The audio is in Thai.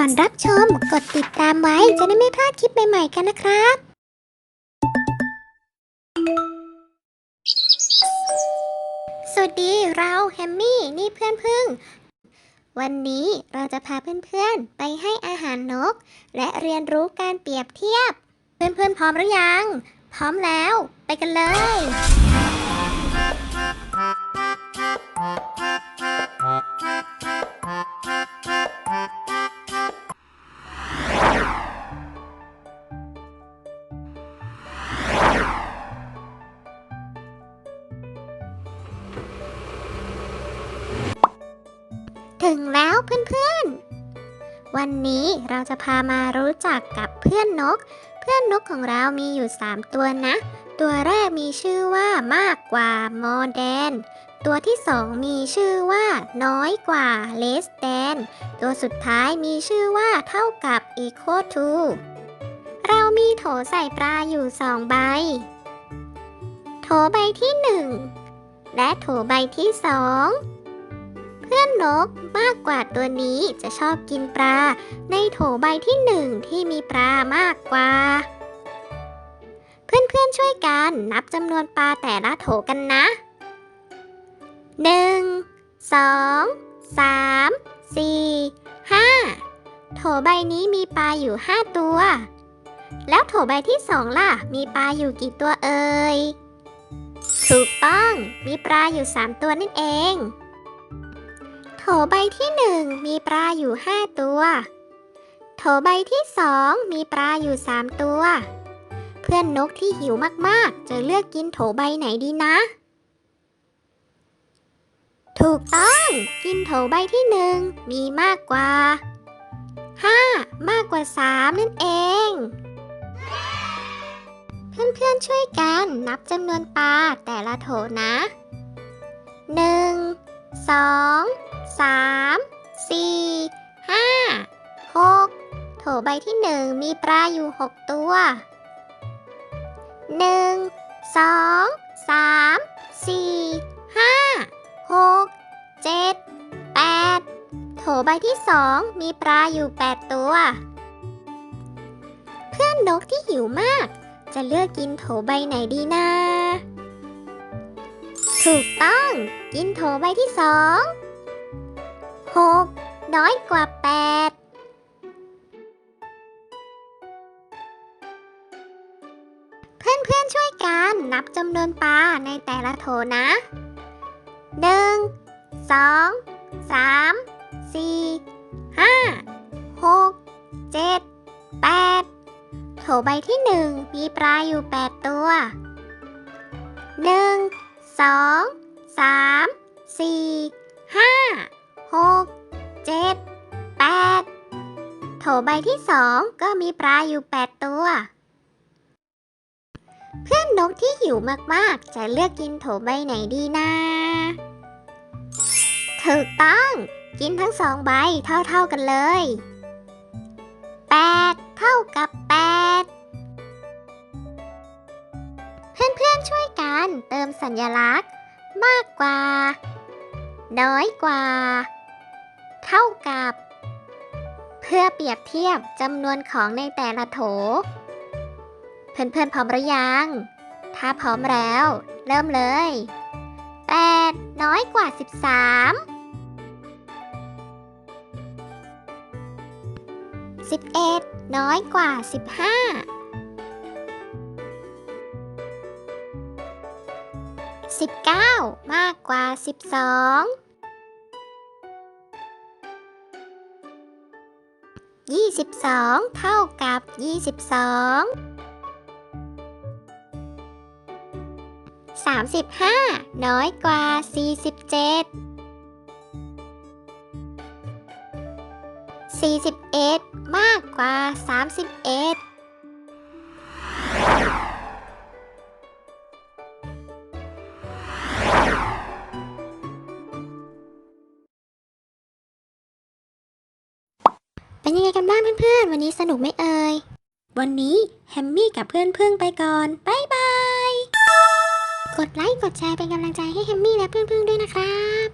ก่อนรับชม กดติดตามไว้จะได้ไม่พลาดคลิปใหม่ๆกันนะครับ สวัสดีเราแฮมมี่นี่เพื่อนพึ่ง วันนี้เราจะพาเพื่อนๆ ไปให้อาหารนก และเรียนรู้การเปรียบเทียบ เพื่อนๆพร้อมหรือยัง พร้อมแล้ว ไปกันเลย ถึงแล้วเพื่อนๆ วันนี้เราจะพามารู้จักกับเพื่อนนก เพื่อนนกของเรามีอยู่ 3 ตัวนะ ตัวแรกมีชื่อว่ามากกว่า more than ตัวที่สองมีชื่อว่า น้อยกว่า less than ตัวสุดท้ายมีชื่อว่าเท่ากับ equal to เรามีโถใส่ปลาอยู่สองใบ โถใบที่หนึ่งและโถใบที่สอง พื่อนนกมากกว่าตัวนี้จะชอบกินปลา ในโถใบที่หนึ่งที่มีปลามากกว่า เพื่อนๆช่วยกันนับจำนวนปลาแต่ละโถกันนะ 1 2 3 4 5 โถใบนี้มีปลาอยู่ 5 ตัว แล้วโถใบที่สองล่ะ มีปลาอยู่กี่ตัวเอ่ย ถูกต้อง มีปลาอยู่ 3 ตัวนั่นเอง ถใบที่หนึ่งมีปลาอยู่5ตัว โถใบที่สองมีปลาอยู่3ตัว เพื่อนนกที่หิวมากๆ จะเลือกกินโถใบไหนดีนะ ถูกต้อง กินโถใบที่หนึ่งมีมากกว่า 5 มากกว่า 3 นั่นเอง เพื่อนๆช่วยกันนับจำนวนปลาแต่ละโถนะ 1 2สามสี่ห้าหกโถใบที่หนึ่งมีปลาอยู่หกตัวหนึ่งสองสามสี่ห้าหกเจ็ดแปดโถใบที่สองมีปลาอยู่แปดตัว เพื่อนนกที่หิวมาก จะเลือกกินโถใบไหนดีนะ ถูกต้อง กินโถใบที่สองหกน้อยกว่าแปดเพื่อนๆช่วยกันนับจำนวนปลาในแต่ละโถนะหนึ่งสองสามสี่ห้าหกเจ็ดแปดโถใบที่หนึ่งมีปลาอยู่แปดตัวหนึ่ง สองสามสี่ห้าหกเจ็ดแปดโถใบที่สองก็มีปลาอยู่แปดตัว เพื่อนนกที่หิวมากๆ จะเลือกกินโถใบไหนดีนะถูกต้อง กินทั้งสองใบเท่าๆกันเลยแปดเท่ากับ มสัญลักษณ์ มากกว่า น้อยกว่า เท่ากับ เพื่อเปรียบเทียบจำนวนของในแต่ละโถ เพื่อนๆพร้อมหรือยัง ถ้าพร้อมแล้ว เริ่มเลย 8 น้อยกว่า 13 11 น้อยกว่า 15 19 มากกว่า 12 22 เท่ากับ 22 35 น้อยกว่า 47 41 มากกว่า 31 เป็นยังไงกันบ้างเพื่อนๆ วันนี้สนุกไหมเอ่ย วันนี้แฮมมี่กับเพื่อนเพื่งไปก่อนบายบาย กดไลค์ กดแชร์เป็นกำลังใจให้แฮมมี่และเพื่อนๆด้วยนะครับ